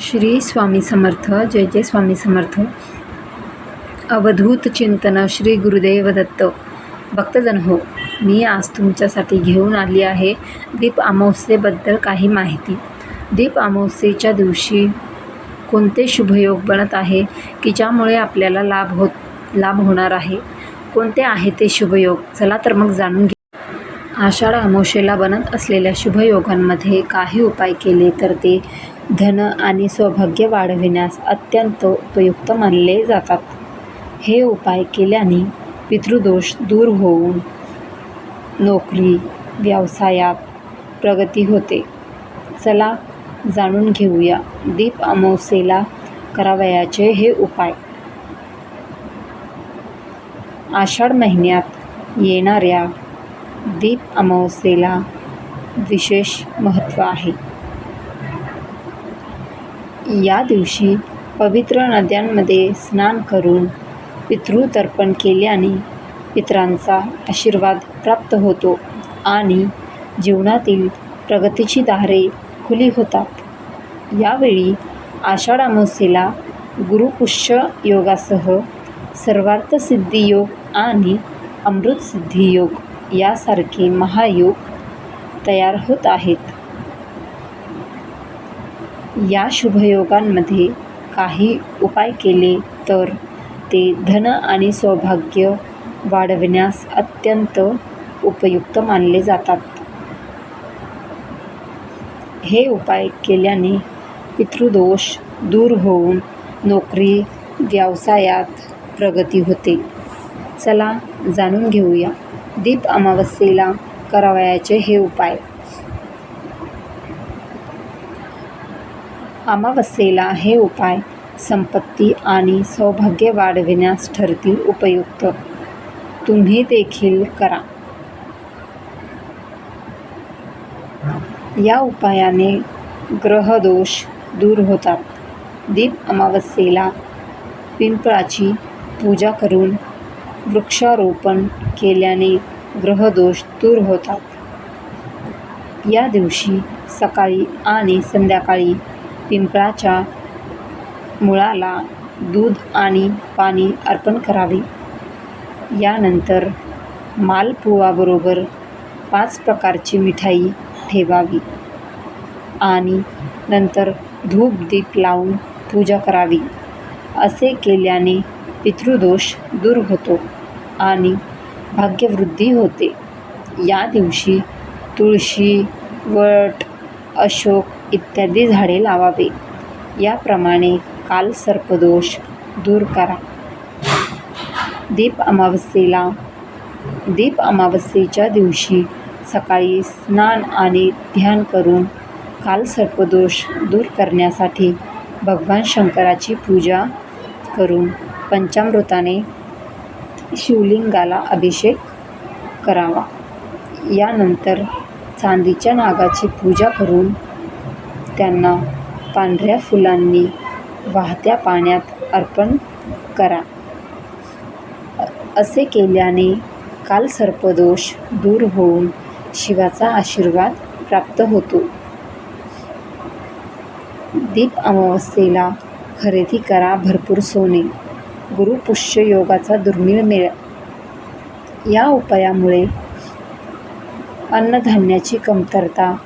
श्री स्वामी समर्थ जय जय स्वामी समर्थ. अवधूत चिंतन श्री गुरुदेव दत्त. भक्तजन हो मी आज तुमच्यासाठी घेऊन आली आहे दीप अमावस्येबद्दल काही माहिती. दीप अमावस्येच्या दिवशी कोणते शुभयोग बनत आहे की ज्यामुळे आपल्याला लाभ होत लाभ होणार आहे? कोणते आहे ते शुभयोग चला तर मग जाणून घे. आषाढ अमावस्येला बनत असलेल्या शुभयोगांमध्ये काही उपाय केले तर ते धन आणि सौभाग्य वाढविण्यास अत्यंत उपयुक्त मानले जातात. हे उपाय केल्याने पितृदोष दूर होऊन नोकरी व्यवसायात प्रगती होते. चला जाणून घेऊया दीप अमावस्येला करावयाचे हे उपाय. आषाढ महिन्यात येणाऱ्या दीप अमावस्येला विशेष महत्त्व आहे. या दिवशी पवित्र नद्यांमध्ये स्नान करून पितृतर्पण केल्याने पितरांचा आशीर्वाद प्राप्त होतो आणि जीवनातील प्रगतीची दारे खुली होतात. यावेळी आषाढ अमावस्येला गुरुपुष्य योगासह सर्वार्थ सिद्धी योग आणि अमृतसिद्धी योग यासारखे महायुग तयार होत आहेत. या शुभयोगांमध्ये काही उपाय केले तर ते धन आणि सौभाग्य वाढविण्यास अत्यंत उपयुक्त मानले जातात. हे उपाय केल्याने पितृदोष दूर होऊन नोकरी व्यवसायात प्रगती होते. चला जाणून घेऊया. दीप अमावस्येला करावयाचे हे उपाय. अमावस्येला हे उपाय संपत्ती आणि सौभाग्य वाढविण्यास ठरतील उपयुक्त. तुम्ही देखील करा. या उपायाने ग्रहदोष दूर होतात. दीप अमावस्येला पिंपळाची पूजा करून वृक्षारोपण केल्याने ग्रहदोष दूर होतात. या दिवशी सकाळी आणि संध्याकाळी पिंपळाच्या मुळाला दूध आणि पाणी अर्पण करावे. यानंतर मालपुवाबरोबर पाच प्रकारची मिठाई ठेवावी आणि नंतर धूप दीप लावून पूजा करावी. असे केल्याने पितृदोष दूर होतो आणि भाग्यवृद्धी होते. या दिवशी तुळशी वट अशोक इत्यादी झाडे लावावे. याप्रमाणे कालसर्पदोष दूर करा. दीप अमावस्येला दीप अमावस्येच्या दिवशी सकाळी स्नान आणि ध्यान करून कालसर्पदोष दूर करण्यासाठी भगवान शंकराची पूजा करून पंचामृताने शिवलिंगाला अभिषेक करावा. यानंतर चांदीच्या नागाची पूजा करून त्यांना पांढऱ्या फुलांनी वाहत्या पाण्यात अर्पण करा. असे केल्याने कालसर्पदोष दूर होऊन शिवाचा आशीर्वाद प्राप्त होतो. दीप अमावस्येला खरेदी करा भरपूर सोने. गुरुपुष्य योगाचा दुर्मिळ मेळ. या उपायामुळे अन्नधान्याची कमतरता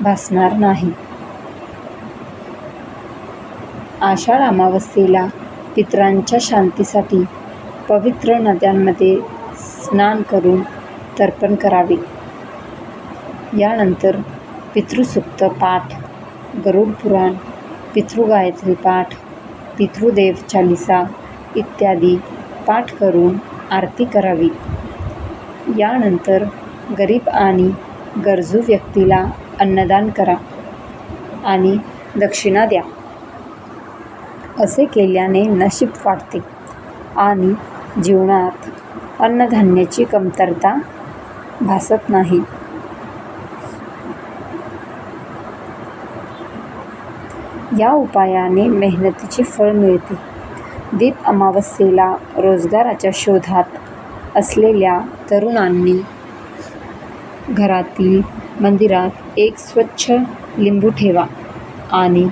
भासणार नाही. आषाढ अमावस्येला पितरांच्या शांतीसाठी पवित्र नद्यांमध्ये स्नान करून तर्पण करावे. यानंतर पितृसुप्त पाठ गरुड पुराण पितृगायत्री पाठ पितृदेव चालिसा इत्यादी पाठ करून आरती करावी. यानंतर गरीब आणि गरजू व्यक्तीला अन्नदान करा आणि दक्षिणा द्या. असे केल्याने नशीब वाढते आणि जीवनात अन्नधान्याची कमतरता भासत नाही. या उपायाने मेहनतीचे फळ मिळते. दीप अमावस्येला रोजगाराच्या शोधात असलेल्या तरुणांनी घरातील मंदिरात एक स्वच्छ लिंबू ठेवा आणि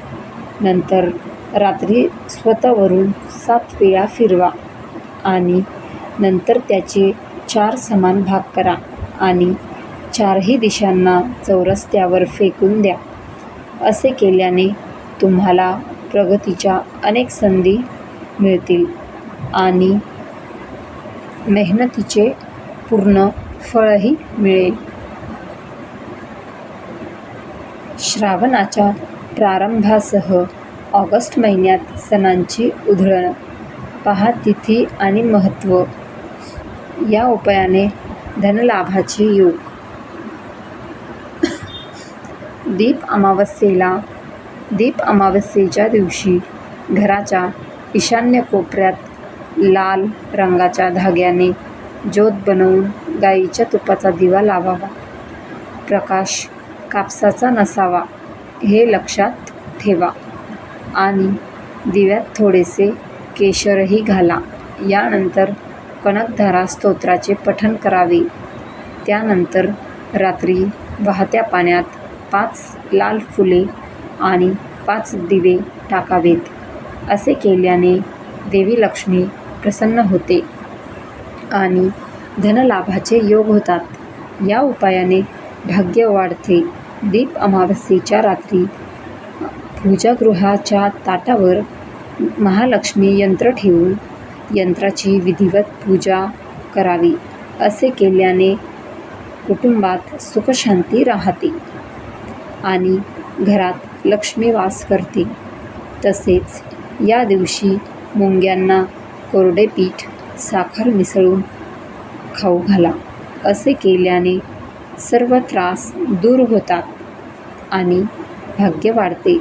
नंतर रात्री स्वतःवरून सात वेळा फिरवा आणि नंतर त्याचे चार समान भाग करा आणि चारही दिशांना चौरस्त्यावर फेकून द्या. असे केल्याने तुम्हाला प्रगतीच्या अनेक संधी मिळतील. आणि मेहनतीचे पूर्ण फळही मिळेल. श्रावणाच्या प्रारंभासह ऑगस्ट महिन्यात सणांची उधळण. पहा तिथी आणि महत्त्व. या उपायाने धनलाभाचे योग. दीप अमावस्येला दीप अमावस्येच्या दिवशी घराच्या ईशान्य कोपऱ्यात लाल रंगाच्या धाग्याने ज्योत बनवून गाईच्या तुपाचा दिवा लावावा. प्रकाश कापसाचा नसावा हे लक्षात ठेवा. आणि दिव्यात थोडेसे केशरही घाला. यानंतर कणकधारा स्तोत्राचे पठण करावे. त्यानंतर रात्री वाहत्या पाण्यात पाच लाल फुले आणि पाच दिवे टाकावेत. असे केल्याने देवी लक्ष्मी प्रसन्न होते आणि धनलाभाचे योग होतात. या उपायाने भाग्य वाढते. दीप अमावस्येच्या रात्री पूजागृहाच्या ताटावर महालक्ष्मी यंत्र ठेवून यंत्राची विधिवत पूजा करावी. असे केल्याने कुटुंबात सुखशांती राहते आणि घरात लक्ष्मी वास करते. तसेच या दिवशी मुंग्यांना कोरडे पीठ साखर मिसळून खाऊ घाला. असे केल्याने सर्व त्रास दूर होतात आणि भाग्य वाढते.